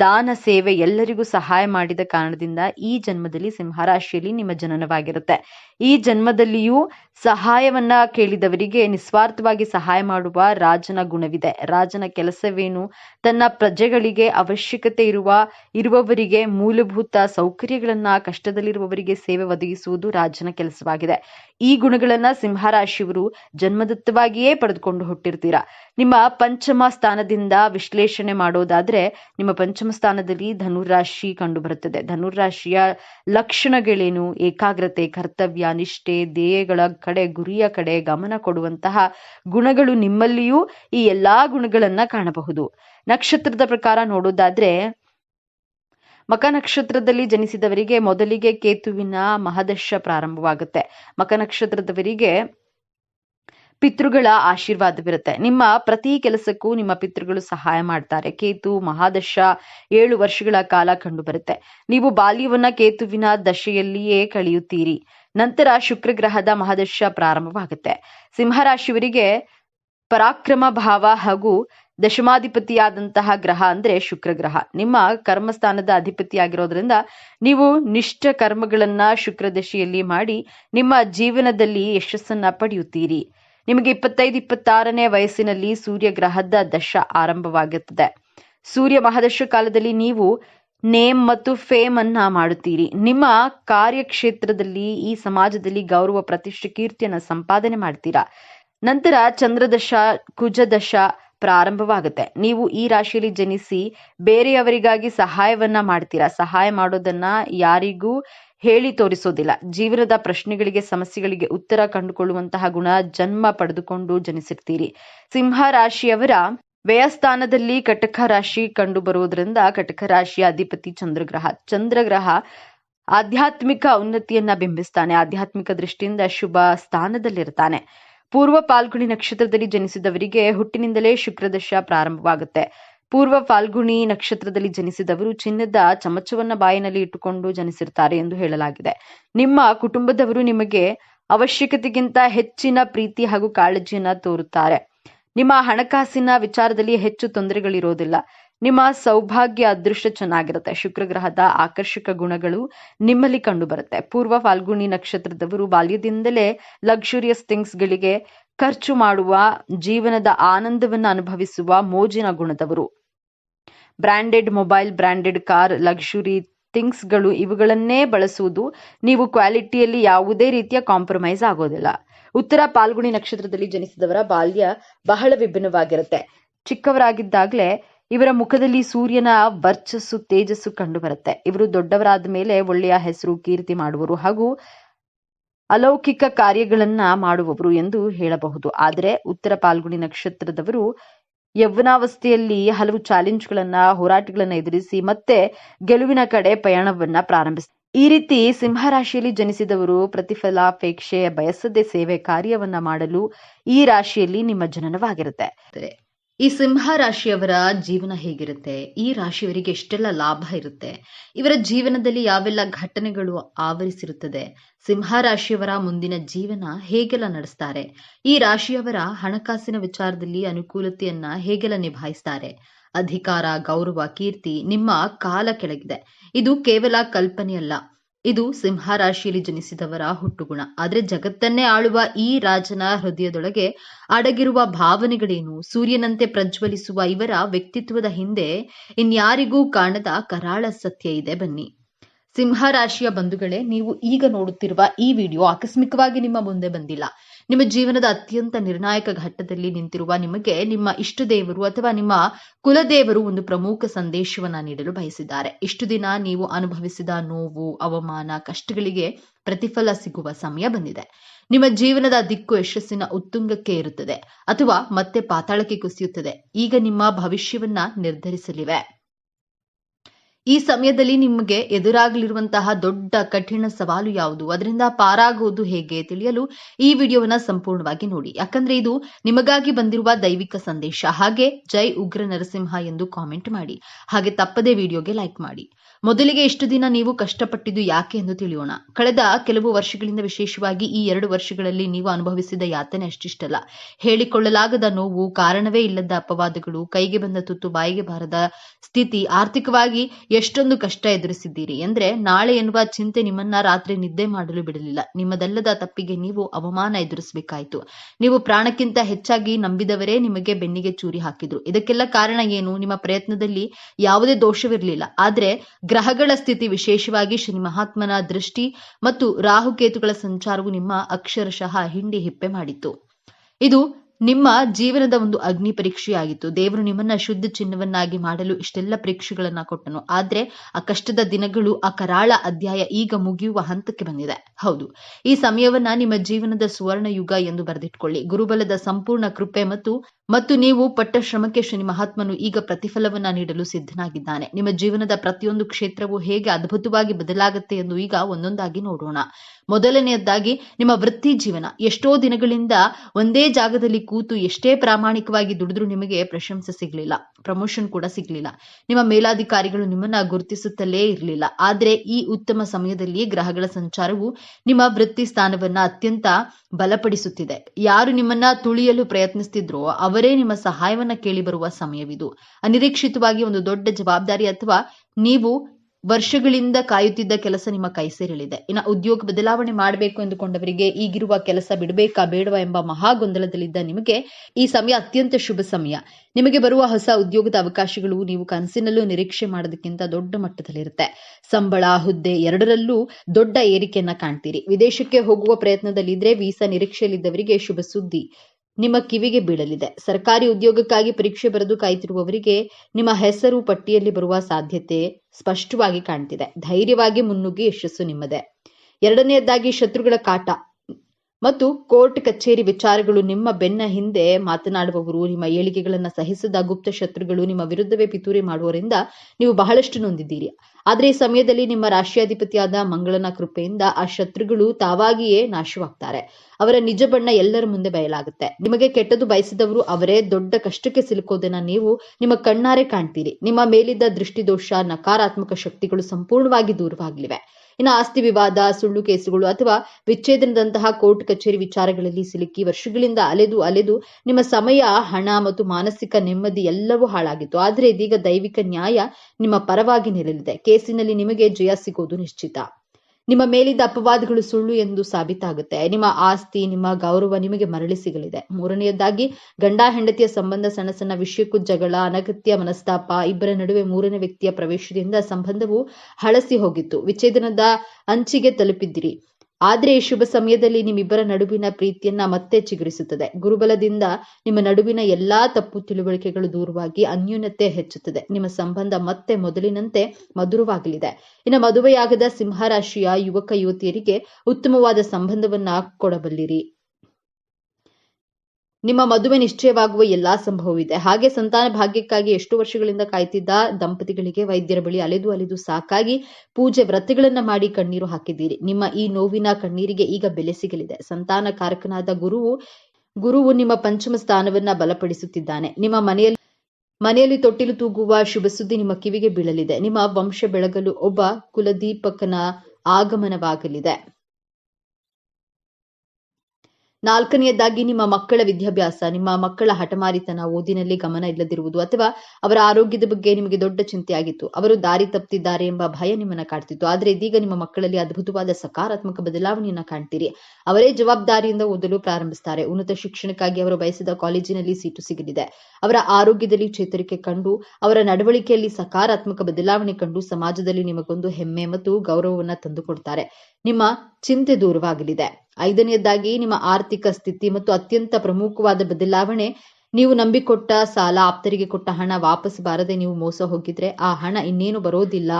ದಾನ, ಸೇವೆ ಎಲ್ಲರಿಗೂ ಸಹಾಯ ಮಾಡಿದ ಕಾರಣದಿಂದ ಈ ಜನ್ಮದಲ್ಲಿ ಸಿಂಹರಾಶಿಯಲ್ಲಿ ನಿಮ್ಮ ಜನನವಾಗಿರುತ್ತೆ. ಈ ಜನ್ಮದಲ್ಲಿಯೂ ಸಹಾಯವನ್ನ ಕೇಳಿದವರಿಗೆ ನಿಸ್ವಾರ್ಥವಾಗಿ ಸಹಾಯ ಮಾಡುವ ರಾಜನ ಗುಣವಿದೆ. ರಾಜನ ಕೆಲಸವೇನು? ತನ್ನ ಪ್ರಜೆಗಳಿಗೆ ಅವಶ್ಯಕತೆ ಇರುವ, ಇರುವವರಿಗೆ ಮೂಲಭೂತ ಸೌಕರ್ಯಗಳನ್ನ, ಕಷ್ಟದಲ್ಲಿರುವವರಿಗೆ ಸೇವೆ ಒದಗಿಸುವುದು ರಾಜನ ಕೆಲಸವಾಗಿದೆ. ಈ ಗುಣಗಳನ್ನ ಸಿಂಹರಾಶಿಯವರು ಜನ್ಮದತ್ತವಾಗಿಯೇ ಪಡೆದುಕೊಂಡು ಹುಟ್ಟಿರ್ತೀರಾ. ನಿಮ್ಮ ಪಂಚಮ ಸ್ಥಾನದಿಂದ ವಿಶ್ಲೇಷಣೆ ಮಾಡೋದಾದ್ರೆ ನಿಮ್ಮ ಪಂಚಮ ಸ್ಥಾನದಲ್ಲಿ ಧನುರಾಶಿ ಕಂಡು ಬರುತ್ತದೆ ಧನುರಾಶಿಯ ಲಕ್ಷಣಗಳೇನು? ಏಕಾಗ್ರತೆ, ಕರ್ತವ್ಯ, ನಿಷ್ಠೆ ಧ್ಯೇಯಗಳ ಕಡೆ, ಗುರಿಯ ಕಡೆ ಗಮನ ಕೊಡುವಂತಹ ಗುಣಗಳು ನಿಮ್ಮಲ್ಲಿಯೂ ಈ ಎಲ್ಲಾ ಗುಣಗಳನ್ನ ಕಾಣಬಹುದು. ನಕ್ಷತ್ರದ ಪ್ರಕಾರ ನೋಡೋದಾದ್ರೆ, ಮಕ ನಕ್ಷತ್ರದಲ್ಲಿ ಜನಿಸಿದವರಿಗೆ ಮೊದಲಿಗೆ ಕೇತುವಿನ ಮಹದಶ ಪ್ರಾರಂಭವಾಗುತ್ತೆ. ಮಕ ನಕ್ಷತ್ರದವರಿಗೆ ಪಿತೃಗಳ ಆಶೀರ್ವಾದವಿರುತ್ತೆ ನಿಮ್ಮ ಪ್ರತಿ ಕೆಲಸಕ್ಕೂ ನಿಮ್ಮ ಪಿತೃಗಳು ಸಹಾಯ ಮಾಡ್ತಾರೆ. ಕೇತು, ಮಹಾದಶ, ಏಳು ವರ್ಷಗಳ ಕಾಲ ಕಂಡು ಬರುತ್ತೆ. ನೀವು ಬಾಲ್ಯವನ್ನ ಕೇತುವಿನ ದಶೆಯಲ್ಲಿಯೇ ಕಳೆಯುತ್ತೀರಿ. ನಂತರ ಶುಕ್ರ ಗ್ರಹದ ಮಹಾದಶ ಪ್ರಾರಂಭವಾಗುತ್ತೆ. ಸಿಂಹರಾಶಿಯವರಿಗೆ ಪರಾಕ್ರಮ ಭಾವ ಹಾಗೂ ದಶಮಾಧಿಪತಿಯಾದಂತಹ ಗ್ರಹ ಅಂದ್ರೆ ಶುಕ್ರ ಗ್ರಹ ನಿಮ್ಮ ಕರ್ಮಸ್ಥಾನದ ಅಧಿಪತಿಯಾಗಿರೋದ್ರಿಂದ ನೀವು ನಿಷ್ಠ ಕರ್ಮಗಳನ್ನ ಶುಕ್ರ ದಶೆಯಲ್ಲಿ ಮಾಡಿ ನಿಮ್ಮ ಜೀವನದಲ್ಲಿ ಯಶಸ್ಸನ್ನ ಪಡೆಯುತ್ತೀರಿ. ನಿಮಗೆ ಇಪ್ಪತ್ತೈದು, ಇಪ್ಪತ್ತಾರನೇ ವಯಸ್ಸಿನಲ್ಲಿ ಸೂರ್ಯ ಗ್ರಹದ ದಶ ಆರಂಭವಾಗುತ್ತದೆ. ಸೂರ್ಯ ಮಹಾದಶ ಕಾಲದಲ್ಲಿ ನೀವು ನೇಮ್ ಮತ್ತು ಫೇಮ್ ಅನ್ನ ಮಾಡುತ್ತೀರಿ. ನಿಮ್ಮ ಕಾರ್ಯಕ್ಷೇತ್ರದಲ್ಲಿ ಈ ಸಮಾಜದಲ್ಲಿ ಗೌರವ, ಪ್ರತಿಷ್ಠೆ, ಕೀರ್ತಿಯನ್ನ ಸಂಪಾದನೆ ಮಾಡ್ತೀರಾ. ನಂತರ ಚಂದ್ರದಶ, ಕುಜದಶ ಪ್ರಾರಂಭವಾಗುತ್ತೆ. ನೀವು ಈ ರಾಶಿಯಲ್ಲಿ ಜನಿಸಿ ಬೇರೆಯವರಿಗಾಗಿ ಸಹಾಯವನ್ನ ಮಾಡ್ತೀರಾ. ಸಹಾಯ ಮಾಡೋದನ್ನ ಯಾರಿಗೂ ಹೇಳಿ ತೋರಿಸೋದಿಲ್ಲ. ಜೀವನದ ಪ್ರಶ್ನೆಗಳಿಗೆ, ಸಮಸ್ಯೆಗಳಿಗೆ ಉತ್ತರ ಕಂಡುಕೊಳ್ಳುವಂತಹ ಗುಣ ಜನ್ಮ ಪಡೆದುಕೊಂಡು ಜನಿಸಿರ್ತೀರಿ. ಸಿಂಹ ರಾಶಿಯವರ ವ್ಯಯಸ್ಥಾನದಲ್ಲಿ ಕಟಕ ರಾಶಿ ಕಂಡು ಬರುವುದರಿಂದ ಕಟಕ ರಾಶಿಯ ಅಧಿಪತಿ ಚಂದ್ರಗ್ರಹ. ಚಂದ್ರಗ್ರಹ ಆಧ್ಯಾತ್ಮಿಕ ಉನ್ನತಿಯನ್ನ ಬಿಂಬಿಸ್ತಾನೆ. ಆಧ್ಯಾತ್ಮಿಕ ದೃಷ್ಟಿಯಿಂದ ಶುಭ ಸ್ಥಾನದಲ್ಲಿರ್ತಾನೆ. ಪೂರ್ವ ಪಾಲ್ಗುಣಿ ನಕ್ಷತ್ರದಲ್ಲಿ ಜನಿಸಿದವರಿಗೆ ಹುಟ್ಟಿನಿಂದಲೇ ಶುಕ್ರದಶ ಪ್ರಾರಂಭವಾಗುತ್ತೆ. ಪೂರ್ವ ಫಾಲ್ಗುಣಿ ನಕ್ಷತ್ರದಲ್ಲಿ ಜನಿಸಿದವರು ಚಿನ್ನದ ಚಮಚವನ್ನ ಬಾಯಿನಲ್ಲಿ ಇಟ್ಟುಕೊಂಡು ಜನಿಸಿರ್ತಾರೆ ಎಂದು ಹೇಳಲಾಗಿದೆ. ನಿಮ್ಮ ಕುಟುಂಬದವರು ನಿಮಗೆ ಅವಶ್ಯಕತೆಗಿಂತ ಹೆಚ್ಚಿನ ಪ್ರೀತಿ ಹಾಗೂ ಕಾಳಜಿಯನ್ನ ತೋರುತ್ತಾರೆ. ನಿಮ್ಮ ಹಣಕಾಸಿನ ವಿಚಾರದಲ್ಲಿ ಹೆಚ್ಚು ತೊಂದರೆಗಳಿರೋದಿಲ್ಲ. ನಿಮ್ಮ ಸೌಭಾಗ್ಯ ಅದೃಷ್ಟ ಚೆನ್ನಾಗಿರುತ್ತೆ. ಶುಕ್ರಗ್ರಹದ ಆಕರ್ಷಕ ಗುಣಗಳು ನಿಮ್ಮಲ್ಲಿ ಕಂಡುಬರುತ್ತೆ. ಪೂರ್ವ ಫಾಲ್ಗುಣಿ ನಕ್ಷತ್ರದವರು ಬಾಲ್ಯದಿಂದಲೇ ಲಕ್ಸುರಿಯಸ್ ಥಿಂಗ್ಸ್ಗಳಿಗೆ ಖರ್ಚು ಮಾಡುವ, ಜೀವನದ ಆನಂದವನ್ನು ಅನುಭವಿಸುವ ಮೋಜಿನ ಗುಣದವರು. Branded mobile, branded car, luxury ಥಿಂಗ್ಸ್ಗಳು ಇವುಗಳನ್ನೇ ಬಳಸುವುದು. ನೀವು ಕ್ವಾಲಿಟಿಯಲ್ಲಿ ಯಾವುದೇ ರೀತಿಯ ಕಾಂಪ್ರಮೈಸ್ ಆಗೋದಿಲ್ಲ. ಉತ್ತರ ಪಾಲ್ಗುಣಿ ನಕ್ಷತ್ರದಲ್ಲಿ ಜನಿಸಿದವರ ಬಾಲ್ಯ ಬಹಳ ವಿಭಿನ್ನವಾಗಿರುತ್ತೆ. ಚಿಕ್ಕವರಾಗಿದ್ದಾಗಲೇ ಇವರ ಮುಖದಲ್ಲಿ ಸೂರ್ಯನ ವರ್ಚಸ್ಸು, ತೇಜಸ್ಸು ಕಂಡು ಬರುತ್ತೆ ಇವರು ದೊಡ್ಡವರಾದ ಮೇಲೆ ಒಳ್ಳೆಯ ಹೆಸರು, ಕೀರ್ತಿ ಮಾಡುವರು ಹಾಗೂ ಅಲೌಕಿಕ ಕಾರ್ಯಗಳನ್ನ ಮಾಡುವವರು ಎಂದು ಹೇಳಬಹುದು. ಆದರೆ ಉತ್ತರ ಪಾಲ್ಗುಣಿ ನಕ್ಷತ್ರದವರು ಯೌವನಾವಸ್ಥೆಯಲ್ಲಿ ಹಲವು ಚಾಲೆಂಜ್ಗಳನ್ನ, ಹೋರಾಟಗಳನ್ನ ಎದುರಿಸಿ ಮತ್ತೆ ಗೆಲುವಿನ ಕಡೆ ಪ್ರಯಾಣವನ್ನ ಪ್ರಾರಂಭಿಸ, ಈ ರೀತಿ ಸಿಂಹರಾಶಿಯಲ್ಲಿ ಜನಿಸಿದವರು ಪ್ರತಿಫಲಾಪೇಕ್ಷೆ ಬಯಸದೆ ಸೇವೆ ಕಾರ್ಯವನ್ನ ಮಾಡಲು ಈ ರಾಶಿಯಲ್ಲಿ ನಿಮ್ಮ ಜನನವಾಗಿರುತ್ತೆ. ಈ ಸಿಂಹ ರಾಶಿಯವರ ಜೀವನ ಹೇಗಿರುತ್ತೆ? ಈ ರಾಶಿಯವರಿಗೆ ಎಷ್ಟೆಲ್ಲ ಲಾಭ ಇರುತ್ತೆ? ಇವರ ಜೀವನದಲ್ಲಿ ಯಾವೆಲ್ಲ ಘಟನೆಗಳು ಆವರಿಸಿರುತ್ತದೆ? ಸಿಂಹ ರಾಶಿಯವರ ಮುಂದಿನ ಜೀವನ ಹೇಗೆಲ್ಲ ನಡೆಸ್ತಾರೆ? ಈ ರಾಶಿಯವರ ಹಣಕಾಸಿನ ವಿಚಾರದಲ್ಲಿ ಅನುಕೂಲತೆಯನ್ನ ಹೇಗೆಲ್ಲ ನಿಭಾಯಿಸ್ತಾರೆ? ಅಧಿಕಾರ, ಗೌರವ, ಕೀರ್ತಿ ನಿಮ್ಮ ಕಾಲ ಕೆಳಗಿದೆ. ಇದು ಕೇವಲ ಕಲ್ಪನೆಯಲ್ಲ. ಇದು ಸಿಂಹ ರಾಶಿಯಲ್ಲಿ ಜನಿಸಿದವರ ಹುಟ್ಟುಗುಣ. ಆದ್ರೆ ಜಗತ್ತನ್ನೇ ಆಳುವ ಈ ರಾಜನ ಹೃದಯದೊಳಗೆ ಅಡಗಿರುವ ಭಾವನೆಗಳೇನು? ಸೂರ್ಯನಂತೆ ಪ್ರಜ್ವಲಿಸುವ ಇವರ ವ್ಯಕ್ತಿತ್ವದ ಹಿಂದೆ ಇನ್ಯಾರಿಗೂ ಕಾಣದ ಕರಾಳ ಸತ್ಯ ಇದೆ ಬನ್ನಿ. ಸಿಂಹ ರಾಶಿಯ ಬಂಧುಗಳೇ, ನೀವು ಈಗ ನೋಡುತ್ತಿರುವ ಈ ವಿಡಿಯೋ ಆಕಸ್ಮಿಕವಾಗಿ ನಿಮ್ಮ ಮುಂದೆ ಬಂದಿಲ್ಲ. ನಿಮ್ಮ ಜೀವನದ ಅತ್ಯಂತ ನಿರ್ಣಾಯಕ ಘಟ್ಟದಲ್ಲಿ ನಿಂತಿರುವ ನಿಮಗೆ ನಿಮ್ಮ ಇಷ್ಟ ದೇವರು ಅಥವಾ ನಿಮ್ಮ ಕುಲದೇವರು ಒಂದು ಪ್ರಮುಖ ಸಂದೇಶವನ್ನ ನೀಡಲು ಬಯಸಿದ್ದಾರೆ. ಇಷ್ಟು ದಿನ ನೀವು ಅನುಭವಿಸಿದ ನೋವು, ಅವಮಾನ, ಕಷ್ಟಗಳಿಗೆ ಪ್ರತಿಫಲ ಸಿಗುವ ಸಮಯ ಬಂದಿದೆ. ನಿಮ್ಮ ಜೀವನದ ದಿಕ್ಕು ಯಶಸ್ಸಿನ ಉತ್ತುಂಗಕ್ಕೆ ಇರುತ್ತದೆ ಅಥವಾ ಮತ್ತೆ ಪಾತಾಳಕ್ಕೆ ಕುಸಿಯುತ್ತದೆ. ಈಗ ನಿಮ್ಮ ಭವಿಷ್ಯವನ್ನ ನಿರ್ಧರಿಸಲಿವೆ. ಈ ಸಮಯದಲ್ಲಿ ನಿಮಗೆ ಎದುರಾಗಲಿರುವಂತಹ ದೊಡ್ಡ ಕಠಿಣ ಸವಾಲು ಯಾವುದು? ಅದರಿಂದ ಪಾರಾಗುವುದು ಹೇಗೆ ತಿಳಿಯಲು ಈ ವಿಡಿಯೋವನ್ನ ಸಂಪೂರ್ಣವಾಗಿ ನೋಡಿ. ಯಾಕಂದ್ರೆ ಇದು ನಿಮಗಾಗಿ ಬಂದಿರುವ ದೈವಿಕ ಸಂದೇಶ. ಹಾಗೆ ಜೈ ಉಗ್ರ ನರಸಿಂಹ ಎಂದು ಕಾಮೆಂಟ್ ಮಾಡಿ. ಹಾಗೆ ತಪ್ಪದೇ ವಿಡಿಯೋಗೆ ಲೈಕ್ ಮಾಡಿ. ಮೊದಲಿಗೆ ಇಷ್ಟು ದಿನ ನೀವು ಕಷ್ಟಪಟ್ಟಿದ್ದು ಯಾಕೆ ಎಂದು ತಿಳಿಯೋಣ. ಕಳೆದ ಕೆಲವು ವರ್ಷಗಳಿಂದ ವಿಶೇಷವಾಗಿ ಈ ಎರಡು ವರ್ಷಗಳಲ್ಲಿ ನೀವು ಅನುಭವಿಸಿದ ಯಾತನೆ ಅಷ್ಟಿಷ್ಟಲ್ಲ. ಹೇಳಿಕೊಳ್ಳಲಾಗದ ನೋವು, ಕಾರಣವೇ ಇಲ್ಲದ ಅಪವಾದಗಳು, ಕೈಗೆ ಬಂದ ತುತ್ತು, ಬಾಯಿಗೆ ಬಾರದ ಸ್ಥಿತಿ, ಆರ್ಥಿಕವಾಗಿ ಎಷ್ಟೊಂದು ಕಷ್ಟ ಎದುರಿಸಿದ್ದೀರಿ ಅಂದ್ರೆ ನಾಳೆ ಎನ್ನುವ ಚಿಂತೆ ನಿಮ್ಮನ್ನ ರಾತ್ರಿ ನಿದ್ದೆ ಮಾಡಲು ಬಿಡಲಿಲ್ಲ. ನಿಮ್ಮದಲ್ಲದ ತಪ್ಪಿಗೆ ನೀವು ಅವಮಾನ ಎದುರಿಸಬೇಕಾಯಿತು. ನೀವು ಪ್ರಾಣಕ್ಕಿಂತ ಹೆಚ್ಚಾಗಿ ನಂಬಿದವರೇ ನಿಮಗೆ ಬೆನ್ನಿಗೆ ಚೂರಿ ಹಾಕಿದ್ರು. ಇದಕ್ಕೆಲ್ಲ ಕಾರಣ ಏನು? ನಿಮ್ಮ ಪ್ರಯತ್ನದಲ್ಲಿ ಯಾವುದೇ ದೋಷವಿರಲಿಲ್ಲ. ಆದ್ರೆ ಗ್ರಹಗಳ ಸ್ಥಿತಿ ವಿಶೇಷವಾಗಿ ಶ್ರೀ ಮಹಾತ್ಮನ ದೃಷ್ಟಿ ಮತ್ತು ರಾಹುಕೇತುಗಳ ಸಂಚಾರವು ನಿಮ್ಮ ಅಕ್ಷರಶಃ ಹಿಂಡಿ ಹಿಪ್ಪೆ ಮಾಡಿತ್ತು. ಇದು ನಿಮ್ಮ ಜೀವನದ ಒಂದು ಅಗ್ನಿ ಪರೀಕ್ಷೆಯಾಗಿತ್ತು. ದೇವರು ನಿಮ್ಮನ್ನ ಶುದ್ಧ ಚಿನ್ನವನ್ನಾಗಿ ಮಾಡಲು ಇಷ್ಟೆಲ್ಲ ಪರೀಕ್ಷೆಗಳನ್ನ ಕೊಟ್ಟನು. ಆದ್ರೆ ಆ ಕಷ್ಟದ ದಿನಗಳು, ಆ ಕರಾಳ ಅಧ್ಯಾಯ ಈಗ ಮುಗಿಯುವ ಹಂತಕ್ಕೆ ಬಂದಿದೆ. ಹೌದು, ಈ ಸಮಯವನ್ನ ನಿಮ್ಮ ಜೀವನದ ಸುವರ್ಣ ಯುಗ ಎಂದು ಬರೆದಿಟ್ಕೊಳ್ಳಿ. ಗುರುಬಲದ ಸಂಪೂರ್ಣ ಕೃಪೆ ಮತ್ತು ಮತ್ತು ನೀವು ಪಟ್ಟ ಶ್ರಮಕ್ಕೆ ಶನಿ ಮಹಾತ್ಮನು ಈಗ ಪ್ರತಿಫಲವನ್ನ ನೀಡಲು ಸಿದ್ಧನಾಗಿದ್ದಾನೆ. ನಿಮ್ಮ ಜೀವನದ ಪ್ರತಿಯೊಂದು ಕ್ಷೇತ್ರವು ಹೇಗೆ ಅದ್ಭುತವಾಗಿ ಬದಲಾಗುತ್ತೆ ಎಂದು ಈಗ ಒಂದೊಂದಾಗಿ ನೋಡೋಣ. ಮೊದಲನೆಯದಾಗಿ ನಿಮ್ಮ ವೃತ್ತಿ ಜೀವನ. ಎಷ್ಟೋ ದಿನಗಳಿಂದ ಒಂದೇ ಜಾಗದಲ್ಲಿ ಕೂತು ಎಷ್ಟೇ ಪ್ರಾಮಾಣಿಕವಾಗಿ ದುಡಿದ್ರೂ ನಿಮಗೆ ಪ್ರಶಂಸೆ ಸಿಗಲಿಲ್ಲ, ಪ್ರಮೋಷನ್ ಕೂಡ ಸಿಗ್ಲಿಲ್ಲ. ನಿಮ್ಮ ಮೇಲಾಧಿಕಾರಿಗಳು ನಿಮ್ಮನ್ನ ಗುರುತಿಸುತ್ತಲೇ ಇರಲಿಲ್ಲ. ಆದ್ರೆ ಈ ಉತ್ತಮ ಸಮಯದಲ್ಲಿ ಗ್ರಹಗಳ ಸಂಚಾರವು ನಿಮ್ಮ ವೃತ್ತಿ ಸ್ಥಾನವನ್ನ ಅತ್ಯಂತ ಬಲಪಡಿಸುತ್ತಿದೆ. ಯಾರು ನಿಮ್ಮನ್ನ ತುಳಿಯಲು ಪ್ರಯತ್ನಿಸ್ತಿದ್ರೋ ಅವರೇ ನಿಮ್ಮ ಸಹಾಯವನ್ನ ಕೇಳಿ ಬರುವ ಸಮಯವಿದು. ಅನಿರೀಕ್ಷಿತವಾಗಿ ಒಂದು ದೊಡ್ಡ ಜವಾಬ್ದಾರಿ ಅಥವಾ ನೀವು ವರ್ಷಗಳಿಂದ ಕಾಯುತ್ತಿದ್ದ ಕೆಲಸ ನಿಮ್ಮ ಕೈ ಸೇರಲಿದೆ. ಇನ್ನು ಉದ್ಯೋಗ ಬದಲಾವಣೆ ಮಾಡಬೇಕು ಎಂದುಕೊಂಡವರಿಗೆ ಈಗಿರುವ ಕೆಲಸ ಬಿಡಬೇಕಾ ಬೇಡವಾ ಎಂಬ ಮಹಾ ಗೊಂದಲದಲ್ಲಿದ್ದ ನಿಮಗೆ ಈ ಸಮಯ ಅತ್ಯಂತ ಶುಭ ಸಮಯ. ನಿಮಗೆ ಬರುವ ಹೊಸ ಉದ್ಯೋಗದ ಅವಕಾಶಗಳು ನೀವು ಕನಸಿನಲ್ಲೂ ನಿರೀಕ್ಷೆ ಮಾಡೋದಕ್ಕಿಂತ ದೊಡ್ಡ ಮಟ್ಟದಲ್ಲಿರುತ್ತೆ. ಸಂಬಳ, ಹುದ್ದೆ ಎರಡರಲ್ಲೂ ದೊಡ್ಡ ಏರಿಕೆಯನ್ನ ಕಾಣ್ತೀರಿ. ವಿದೇಶಕ್ಕೆ ಹೋಗುವ ಪ್ರಯತ್ನದಲ್ಲಿದ್ರೆ ವೀಸಾ ನಿರೀಕ್ಷೆಯಲ್ಲಿದ್ದವರಿಗೆ ಶುಭ ಸುದ್ದಿ. ನಿಮ್ಮ ಕಿವಿಗೆ ಬೀಳಲಿದೆ. ಸರ್ಕಾರಿ ಉದ್ಯೋಗಕ್ಕಾಗಿ ಪರೀಕ್ಷೆ ಬರೆದು ಕಾಯ್ತಿರುವವರಿಗೆ ನಿಮ್ಮ ಹೆಸರು ಪಟ್ಟಿಯಲ್ಲಿ ಬರುವ ಸಾಧ್ಯತೆ ಸ್ಪಷ್ಟವಾಗಿ ಕಾಣ್ತಿದೆ. ಧೈರ್ಯವಾಗಿ ಮುನ್ನುಗ್ಗಿ ಯಶಸ್ಸು ನಿಮ್ಮದೇ. ಎರಡನೆಯದಾಗಿ ಶತ್ರುಗಳ ಕಾಟ. ಮತ್ತು ಕೋರ್ಟ್ ಕಚೇರಿ ವಿಚಾರಗಳು ನಿಮ್ಮ ಬೆನ್ನ ಹಿಂದೆ ಮಾತನಾಡುವವರು, ನಿಮ್ಮ ಏಳಿಗೆಗಳನ್ನ ಸಹಿಸದ ಗುಪ್ತ ಶತ್ರುಗಳು ನಿಮ್ಮ ವಿರುದ್ಧವೇ ಪಿತೂರಿ ಮಾಡುವರಿಂದ ನೀವು ಬಹಳಷ್ಟು ನೊಂದಿದ್ದೀರಿ. ಆದ್ರೆ ಈ ಸಮಯದಲ್ಲಿ ನಿಮ್ಮ ರಾಷ್ಟ್ರಾಧಿಪತಿಯಾದ ಮಂಗಳನ ಕೃಪೆಯಿಂದ ಆ ಶತ್ರುಗಳು ತಾವಾಗಿಯೇ ನಾಶವಾಗ್ತಾರೆ. ಅವರ ನಿಜ ಬಣ್ಣ ಎಲ್ಲರ ಮುಂದೆ ಬಯಲಾಗುತ್ತೆ. ನಿಮಗೆ ಕೆಟ್ಟದು ಬಯಸಿದವರು ಅವರೇ ದೊಡ್ಡ ಕಷ್ಟಕ್ಕೆ ಸಿಲುಕೋದನ್ನ ನೀವು ನಿಮ್ಮ ಕಣ್ಣಾರೆ ಕಾಣ್ತೀರಿ. ನಿಮ್ಮ ಮೇಲಿದ್ದ ದೃಷ್ಟಿದೋಷ ನಕಾರಾತ್ಮಕ ಶಕ್ತಿಗಳು ಸಂಪೂರ್ಣವಾಗಿ ದೂರವಾಗಲಿವೆ. ಇನ್ನು ಆಸ್ತಿ ವಿವಾದ, ಸುಳ್ಳು ಕೇಸುಗಳು ಅಥವಾ ವಿಚ್ಛೇದನದಂತಹ ಕೋರ್ಟ್ ಕಚೇರಿ ವಿಚಾರಗಳಲ್ಲಿ ಸಿಲುಕಿ ವರ್ಷಗಳಿಂದ ಅಲೆದು ಅಲೆದು ನಿಮ್ಮ ಸಮಯ, ಹಣ ಮತ್ತು ಮಾನಸಿಕ ನೆಮ್ಮದಿ ಎಲ್ಲವೂ ಹಾಳಾಗಿತ್ತು. ಆದರೆ ಇದೀಗ ದೈವಿಕ ನ್ಯಾಯ ನಿಮ್ಮ ಪರವಾಗಿ ನಿಲ್ಲಲಿದೆ ಕೇಸಿನಲ್ಲಿ ನಿಮಗೆ ಜಯ ಸಿಗೋದು ನಿಶ್ಚಿತ. ನಿಮ್ಮ ಮೇಲಿದ್ದ ಅಪವಾದಗಳು ಸುಳ್ಳು ಎಂದು ಸಾಬೀತಾಗುತ್ತೆ. ನಿಮ್ಮ ಆಸ್ತಿ, ನಿಮ್ಮ ಗೌರವ ನಿಮಗೆ ಮರಳಿ ಸಿಗಲಿದೆ. ಮೂರನೆಯದಾಗಿ, ಗಂಡ ಹೆಂಡತಿಯ ಸಂಬಂಧ ಸಣ್ಣ ಸಣ್ಣ ವಿಷಯಕ್ಕೂ ಜಗಳ, ಅನಗತ್ಯ ಮನಸ್ತಾಪ, ಇಬ್ಬರ ನಡುವೆ ಮೂರನೇ ವ್ಯಕ್ತಿಯ ಪ್ರವೇಶದಿಂದ ಸಂಬಂಧವು ಹಳಸಿ ಹೋಗಿತ್ತು. ವಿಚ್ಛೇದನದ ಅಂಚಿಗೆ ತಲುಪಿದ್ದಿರಿ. ಆದ್ರೆ ಈ ಶುಭ ಸಮಯದಲ್ಲಿ ನಿಮ್ಮಿಬ್ಬರ ನಡುವಿನ ಪ್ರೀತಿಯನ್ನ ಮತ್ತೆ ಚಿಗುರಿಸುತ್ತದೆ. ಗುರುಬಲದಿಂದ ನಿಮ್ಮ ನಡುವಿನ ಎಲ್ಲಾ ತಪ್ಪು ತಿಳುವಳಿಕೆಗಳು ದೂರವಾಗಿ ಅನ್ಯೂನ್ಯತೆ ಹೆಚ್ಚುತ್ತದೆ. ನಿಮ್ಮ ಸಂಬಂಧ ಮತ್ತೆ ಮೊದಲಿನಂತೆ ಮಧುರವಾಗಲಿದೆ. ಇನ್ನು ಮದುವೆಯಾಗದ ಸಿಂಹರಾಶಿಯ ಯುವಕ ಯುವತಿಯರಿಗೆ ಉತ್ತಮವಾದ ಸಂಬಂಧವನ್ನ ಕೊಡಬಲ್ಲಿರಿ. ನಿಮ್ಮ ಮದುವೆ ನಿಶ್ಚಯವಾಗುವ ಎಲ್ಲಾ ಸಂಭವವಿದೆ. ಹಾಗೆ ಸಂತಾನ ಭಾಗ್ಯಕ್ಕಾಗಿ ಎಷ್ಟು ವರ್ಷಗಳಿಂದ ಕಾಯ್ತಿದ್ದ ದಂಪತಿಗಳಿಗೆ ವೈದ್ಯರ ಬಳಿ ಅಲೆದು ಅಲೆದು ಸಾಕಾಗಿ ಪೂಜೆ ವ್ರತಗಳನ್ನ ಮಾಡಿ ಕಣ್ಣೀರು ಹಾಕಿದ್ದೀರಿ. ನಿಮ್ಮ ಈ ನೋವಿನ ಕಣ್ಣೀರಿಗೆ ಈಗ ಬೆಲೆ ಸಿಗಲಿದೆ. ಸಂತಾನ ಕಾರಕನಾದ ಗುರುವು ಗುರುವು ನಿಮ್ಮ ಪಂಚಮ ಸ್ಥಾನವನ್ನ ಬಲಪಡಿಸುತ್ತಿದ್ದಾನೆ. ನಿಮ್ಮ ಮನೆಯಲ್ಲಿ ಮನೆಯಲ್ಲಿ ತೊಟ್ಟಿಲು ತೂಗುವ ಶುಭ ಸುದ್ದಿ ನಿಮ್ಮ ಕಿವಿಗೆ ಬೀಳಲಿದೆ. ನಿಮ್ಮ ವಂಶ ಬೆಳಗಲು ಒಬ್ಬ ಕುಲದೀಪಕನ ಆಗಮನವಾಗಲಿದೆ. ನಾಲ್ಕನೆಯದಾಗಿ ನಿಮ್ಮ ಮಕ್ಕಳ ವಿದ್ಯಾಭ್ಯಾಸ, ನಿಮ್ಮ ಮಕ್ಕಳ ಹಠಮಾರಿತನ, ಓದಿನಲ್ಲಿ ಗಮನ ಇಲ್ಲದಿರುವುದು ಅಥವಾ ಅವರ ಆರೋಗ್ಯದ ಬಗ್ಗೆ ನಿಮಗೆ ದೊಡ್ಡ ಚಿಂತೆಯಾಗಿತ್ತು. ಅವರು ದಾರಿ ತಪ್ಪಿದ್ದಾರೆ ಎಂಬ ಭಯ ನಿಮ್ಮನ್ನ ಕಾಡ್ತಿತ್ತು. ಆದರೆ ಇದೀಗ ನಿಮ್ಮ ಮಕ್ಕಳಲ್ಲಿ ಅದ್ಭುತವಾದ ಸಕಾರಾತ್ಮಕ ಬದಲಾವಣೆಯನ್ನ ಕಾಣ್ತೀರಿ. ಅವರೇ ಜವಾಬ್ದಾರಿಯಿಂದ ಓದಲು ಪ್ರಾರಂಭಿಸುತ್ತಾರೆ ಉನ್ನತ ಶಿಕ್ಷಣಕ್ಕಾಗಿ ಅವರು ಬಯಸಿದ ಕಾಲೇಜಿನಲ್ಲಿ ಸೀಟು ಸಿಗಲಿದೆ. ಅವರ ಆರೋಗ್ಯದಲ್ಲಿ ಚೇತರಿಕೆ ಕಂಡು, ಅವರ ನಡವಳಿಕೆಯಲ್ಲಿ ಸಕಾರಾತ್ಮಕ ಬದಲಾವಣೆ ಕಂಡು ಸಮಾಜದಲ್ಲಿ ನಿಮಗೊಂದು ಹೆಮ್ಮೆ ಮತ್ತು ಗೌರವವನ್ನ ತಂದುಕೊಡ್ತಾರೆ. ನಿಮ್ಮ ಚಿಂತೆ ದೂರವಾಗಲಿದೆ. ಐದನೆಯದಾಗಿ ನಿಮ್ಮ ಆರ್ಥಿಕ ಸ್ಥಿತಿ ಮತ್ತು ಅತ್ಯಂತ ಪ್ರಮುಖವಾದ ಬದಲಾವಣೆ, ನೀವು ನಂಬಿಕೊಟ್ಟ ಸಾಲ, ಆಪ್ತರಿಗೆ ಕೊಟ್ಟ ಹಣ ವಾಪಸ್ ಬಾರದೆ ನೀವು ಮೋಸ ಹೋಗಿದ್ರೆ ಆ ಹಣ ಇನ್ನೇನು ಬರೋದಿಲ್ಲ.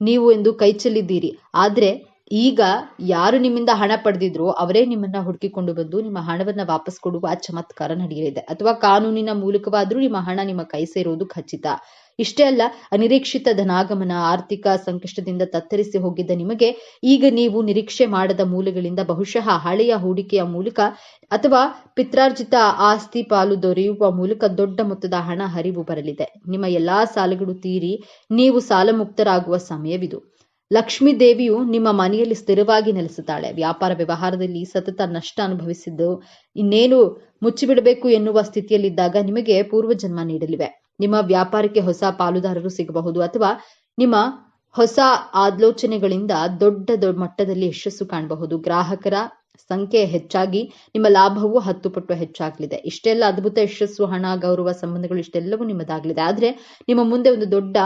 ನೀವು ಎಂದು ಕೈ ಚೆಲ್ಲಿದ್ದೀರಿ ಆದ್ರೆ ಈಗ ಯಾರು ನಿಮ್ಮಿಂದ ಹಣ ಪಡೆದಿದ್ರು ಅವರೇ ನಿಮ್ಮನ್ನ ಹುಡುಕಿಕೊಂಡು ಬಂದು ನಿಮ್ಮ ಹಣವನ್ನ ವಾಪಸ್ ಕೊಡುವ ಚಮತ್ಕಾರ ನಡೆಯಲಿದೆ. ಅಥವಾ ಕಾನೂನಿನ ಮೂಲಕವಾದ್ರೂ ನಿಮ್ಮ ಹಣ ನಿಮ್ಮ ಕೈ ಸೇರುವುದು ಖಚಿತ. ಇಷ್ಟೇ ಅಲ್ಲ, ಅನಿರೀಕ್ಷಿತ ಧನಾಗಮನ, ಆರ್ಥಿಕ ಸಂಕಷ್ಟದಿಂದ ತತ್ತರಿಸಿ ಹೋಗಿದ್ದ ನಿಮಗೆ ಈಗ ನೀವು ನಿರೀಕ್ಷೆ ಮಾಡದ ಮೂಲಗಳಿಂದ ಬಹುಶಃ ಹಳೆಯ ಹೂಡಿಕೆಯ ಮೂಲಕ ಅಥವಾ ಪಿತ್ರಾರ್ಜಿತ ಆಸ್ತಿ ಪಾಲು ದೊರೆಯುವ ಮೂಲಕ ದೊಡ್ಡ ಮೊತ್ತದ ಹಣ ಹರಿವು ಬರಲಿದೆ. ನಿಮ್ಮ ಎಲ್ಲಾ ಸಾಲಗಳು ತೀರಿ, ನೀವು ಸಾಲ ಮುಕ್ತರಾಗುವ ಸಮಯವಿದು. ಲಕ್ಷ್ಮೀ ದೇವಿಯು ನಿಮ್ಮ ಮನೆಯಲ್ಲಿ ಸ್ಥಿರವಾಗಿ ನೆಲೆಸುತ್ತಾಳೆ. ವ್ಯಾಪಾರ ವ್ಯವಹಾರದಲ್ಲಿ ಸತತ ನಷ್ಟ ಅನುಭವಿಸಿದ್ದು, ಇನ್ನೇನು ಮುಚ್ಚಿಬಿಡಬೇಕು ಎನ್ನುವ ಸ್ಥಿತಿಯಲ್ಲಿದ್ದಾಗ ನಿಮಗೆ ಪೂರ್ವಜನ್ಮ ನೀಡಲಿವೆ. ನಿಮ್ಮ ವ್ಯಾಪಾರಕ್ಕೆ ಹೊಸ ಪಾಲುದಾರರು ಸಿಗಬಹುದು ಅಥವಾ ನಿಮ್ಮ ಹೊಸ ಆಲೋಚನೆಗಳಿಂದ ದೊಡ್ಡ ದೊಡ್ಡ ಮಟ್ಟದಲ್ಲಿ ಯಶಸ್ಸು ಕಾಣಬಹುದು. ಗ್ರಾಹಕರ ಸಂಖ್ಯೆ ಹೆಚ್ಚಾಗಿ, ನಿಮ್ಮ ಲಾಭವು ಹತ್ತು ಪಟ್ಟು ಹೆಚ್ಚಾಗಲಿದೆ. ಇಷ್ಟೆಲ್ಲ ಅದ್ಭುತ ಯಶಸ್ಸು, ಹಣ, ಗೌರವ, ಸಂಬಂಧಗಳು ಇಷ್ಟೆಲ್ಲವೂ ನಿಮ್ಮದಾಗಲಿದೆ. ಆದ್ರೆ ನಿಮ್ಮ ಮುಂದೆ ಒಂದು ದೊಡ್ಡ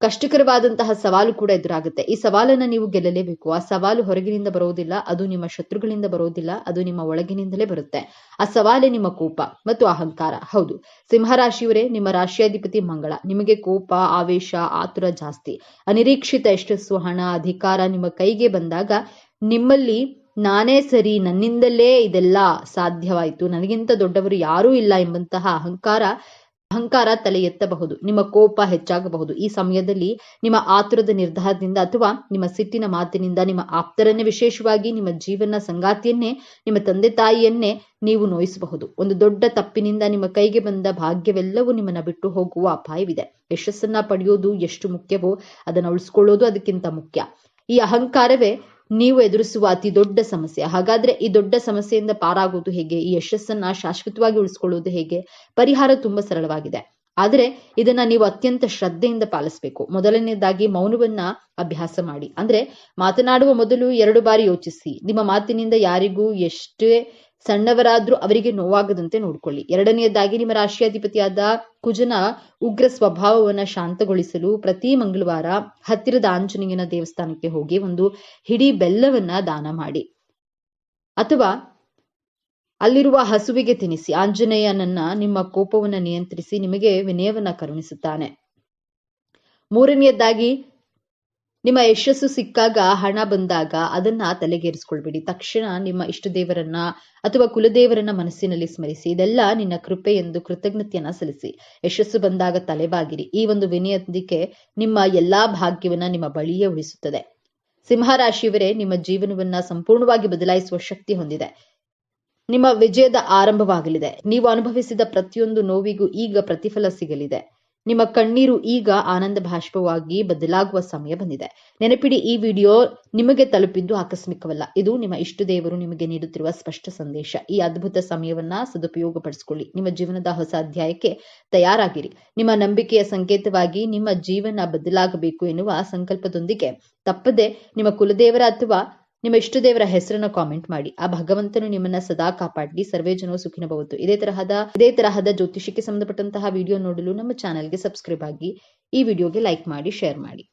ಕಷ್ಟಕರವಾದಂತಹ ಸವಾಲು ಕೂಡ ಎದುರಾಗುತ್ತೆ. ಈ ಸವಾಲನ್ನ ನೀವು ಗೆಲ್ಲಲೇಬೇಕು. ಆ ಸವಾಲು ಹೊರಗಿನಿಂದ ಬರೋದಿಲ್ಲ, ಅದು ನಿಮ್ಮ ಶತ್ರುಗಳಿಂದ ಬರೋದಿಲ್ಲ, ಅದು ನಿಮ್ಮ ಒಳಗಿನಿಂದಲೇ ಬರುತ್ತೆ. ಆ ಸವಾಲೇ ನಿಮ್ಮ ಕೋಪ ಮತ್ತು ಅಹಂಕಾರ. ಹೌದು. ಸಿಂಹರಾಶಿಯವರೇ, ನಿಮ್ಮ ರಾಶಿಯಾಧಿಪತಿ ಮಂಗಳ. ನಿಮಗೆ ಕೋಪ, ಆವೇಶ, ಆತುರ ಜಾಸ್ತಿ. ಅನಿರೀಕ್ಷಿತ ಯಶಸ್ಸು, ಹಣ, ಅಧಿಕಾರ ನಿಮ್ಮ ಕೈಗೆ ಬಂದಾಗ ನಿಮ್ಮಲ್ಲಿ ನಾನೇ ಸರಿ, ನನ್ನಿಂದಲೇ ಇದೆಲ್ಲ ಸಾಧ್ಯವಾಯಿತು. ನನಗಿಂತ ದೊಡ್ಡವರು ಯಾರೂ ಇಲ್ಲ ಎಂಬಂತಹ ಅಹಂಕಾರ ಅಹಂಕಾರ ತಲೆ ಎತ್ತಬಹುದು ನಿಮ್ಮ ಕೋಪ ಹೆಚ್ಚಾಗಬಹುದು. ಈ ಸಮಯದಲ್ಲಿ ನಿಮ್ಮ ಆತುರದ ನಿರ್ಧಾರದಿಂದ ಅಥವಾ ನಿಮ್ಮ ಸಿಟ್ಟಿನ ಮಾತಿನಿಂದ ನಿಮ್ಮ ಆಪ್ತರನ್ನೇ ವಿಶೇಷವಾಗಿ ನಿಮ್ಮ ಜೀವನ ಸಂಗಾತಿಯನ್ನೇ, ನಿಮ್ಮ ತಂದೆ ತಾಯಿಯನ್ನೇ ನೀವು ನೋಯಿಸಬಹುದು. ಒಂದು ದೊಡ್ಡ ತಪ್ಪಿನಿಂದ ನಿಮ್ಮ ಕೈಗೆ ಬಂದ ಭಾಗ್ಯವೆಲ್ಲವೂ ನಿಮ್ಮನ್ನ ಬಿಟ್ಟು ಹೋಗುವ ಅಪಾಯವಿದೆ. ಯಶಸ್ಸನ್ನ ಪಡೆಯೋದು ಎಷ್ಟು ಮುಖ್ಯವೋ ಅದನ್ನ ಉಳಿಸ್ಕೊಳ್ಳೋದು ಅದಕ್ಕಿಂತ ಮುಖ್ಯ. ಈ ಅಹಂಕಾರವೇ ನೀವು ಎದುರಿಸುವ ಅತಿ ದೊಡ್ಡ ಸಮಸ್ಯೆ. ಹಾಗಾದ್ರೆ ಈ ದೊಡ್ಡ ಸಮಸ್ಯೆಯಿಂದ ಪಾರಾಗುವುದು ಹೇಗೆ? ಈ ಯಶಸ್ಸನ್ನ ಶಾಶ್ವತವಾಗಿ ಉಳಿಸ್ಕೊಳ್ಳುವುದು ಹೇಗೆ? ಪರಿಹಾರ ತುಂಬಾ ಸರಳವಾಗಿದೆ. ಆದರೆ ಇದನ್ನ ನೀವು ಅತ್ಯಂತ ಶ್ರದ್ಧೆಯಿಂದ ಪಾಲಿಸಬೇಕು. ಮೊದಲನೇದಾಗಿ ಮೌನವನ್ನ ಅಭ್ಯಾಸ ಮಾಡಿ. ಅಂದ್ರೆ ಮಾತನಾಡುವ ಮೊದಲು ಎರಡು ಬಾರಿ ಯೋಚಿಸಿ. ನಿಮ್ಮ ಮಾತಿನಿಂದ ಯಾರಿಗೂ ಎಷ್ಟೇ ಸಣ್ಣವರಾದ್ರೂ ಅವರಿಗೆ ನೋವಾಗದಂತೆ ನೋಡ್ಕೊಳ್ಳಿ. ಎರಡನೆಯದಾಗಿ ನಿಮ್ಮ ರಾಶಿಯಾಧಿಪತಿಯಾದ ಕುಜನ ಉಗ್ರ ಸ್ವಭಾವವನ್ನ ಶಾಂತಗೊಳಿಸಲು ಪ್ರತಿ ಮಂಗಳವಾರ ಹತ್ತಿರದ ಆಂಜನೇಯನ ದೇವಸ್ಥಾನಕ್ಕೆ ಹೋಗಿ ಒಂದು ಹಿಡಿ ಬೆಲ್ಲವನ್ನ ದಾನ ಮಾಡಿ. ಅಥವಾ ಅಲ್ಲಿರುವ ಹಸುವಿಗೆ ತಿನ್ನಿಸಿ. ಆಂಜನೇಯನನ್ನ ನಿಮ್ಮ ಕೋಪವನ್ನ ನಿಯಂತ್ರಿಸಿ ನಿಮಗೆ ವಿನಯವನ್ನ ಕರುಣಿಸುತ್ತಾನೆ. ಮೂರನೆಯದಾಗಿ ನಿಮ್ಮ ಯಶಸ್ಸು ಸಿಕ್ಕಾಗ, ಹಣ ಬಂದಾಗ ಅದನ್ನ ತಲೆಗೇರಿಸ್ಕೊಳ್ಬೇಡಿ. ತಕ್ಷಣ ನಿಮ್ಮ ಇಷ್ಟ ದೇವರನ್ನ ಅಥವಾ ಕುಲದೇವರನ್ನ ಮನಸ್ಸಿನಲ್ಲಿ ಸ್ಮರಿಸಿ, ಇದೆಲ್ಲ ನಿನ್ನ ಕೃಪೆ ಎಂದು ಕೃತಜ್ಞತೆಯನ್ನ ಸಲ್ಲಿಸಿ. ಯಶಸ್ಸು ಬಂದಾಗ ತಲೆಬಾಗಿರಿ. ಈ ಒಂದು ವಿನಯದಿಕೆ ನಿಮ್ಮ ಎಲ್ಲಾ ಭಾಗ್ಯವನ್ನ ನಿಮ್ಮ ಬಳಿಯೇ ಉಳಿಸುತ್ತದೆ. ಸಿಂಹರಾಶಿಯವರೇ, ನಿಮ್ಮ ಜೀವನವನ್ನ ಸಂಪೂರ್ಣವಾಗಿ ಬದಲಾಯಿಸುವ ಶಕ್ತಿ ಹೊಂದಿದೆ. ನಿಮ್ಮ ವಿಜಯದ ಆರಂಭವಾಗಲಿದೆ. ನೀವು ಅನುಭವಿಸಿದ ಪ್ರತಿಯೊಂದು ನೋವಿಗೂ ಈಗ ಪ್ರತಿಫಲ ಸಿಗಲಿದೆ. ನಿಮ್ಮ ಕಣ್ಣೀರು ಈಗ ಆನಂದ ಭಾಷ್ಪವಾಗಿ ಬದಲಾಗುವ ಸಮಯ ಬಂದಿದೆ. ನೆನಪಿಡಿ, ಈ ವಿಡಿಯೋ ನಿಮಗೆ ತಲುಪಿದ್ದು ಆಕಸ್ಮಿಕವಲ್ಲ. ಇದು ನಿಮ್ಮ ಇಷ್ಟು ದೇವರು ನಿಮಗೆ ನೀಡುತ್ತಿರುವ ಸ್ಪಷ್ಟ ಸಂದೇಶ. ಈ ಅದ್ಭುತ ಸಮಯವನ್ನ ಸದುಪಯೋಗಪಡಿಸಿಕೊಳ್ಳಿ. ನಿಮ್ಮ ಜೀವನದ ಹೊಸ ಅಧ್ಯಾಯಕ್ಕೆ ತಯಾರಾಗಿರಿ. ನಿಮ್ಮ ನಂಬಿಕೆಯ ಸಂಕೇತವಾಗಿ ನಿಮ್ಮ ಜೀವನ ಬದಲಾಗಬೇಕು ಎನ್ನುವ ಸಂಕಲ್ಪದೊಂದಿಗೆ ತಪ್ಪದೆ ನಿಮ್ಮ ಕುಲದೇವರ ಅಥವಾ ನಿಮ್ಮ ಇಷ್ಟ ದೇವರ ಹೆಸರನ್ನ ಕಾಮೆಂಟ್ ಮಾಡಿ. ಆ ಭಗವಂತನು ನಿಮ್ಮನ್ನ ಸದಾ ಕಾಪಾಡಲಿ ಸರ್ವೇ ಜನ ಸುಖಿನ ಭವತ್ತು ಇದೇ ತರಹದ ಇದೇ ತರಹದ ಜ್ಯೋತಿಷಕ್ಕೆ ಸಂಬಂಧಪಟ್ಟಂತಹ ವಿಡಿಯೋ ನೋಡಲು ನಮ್ಮ ಚಾನೆಲ್ಗೆ ಸಬ್ಸ್ಕ್ರೈಬ್ ಆಗಿ, ಈ ವಿಡಿಯೋಗೆ ಲೈಕ್ ಮಾಡಿ ಶೇರ್ ಮಾಡಿ.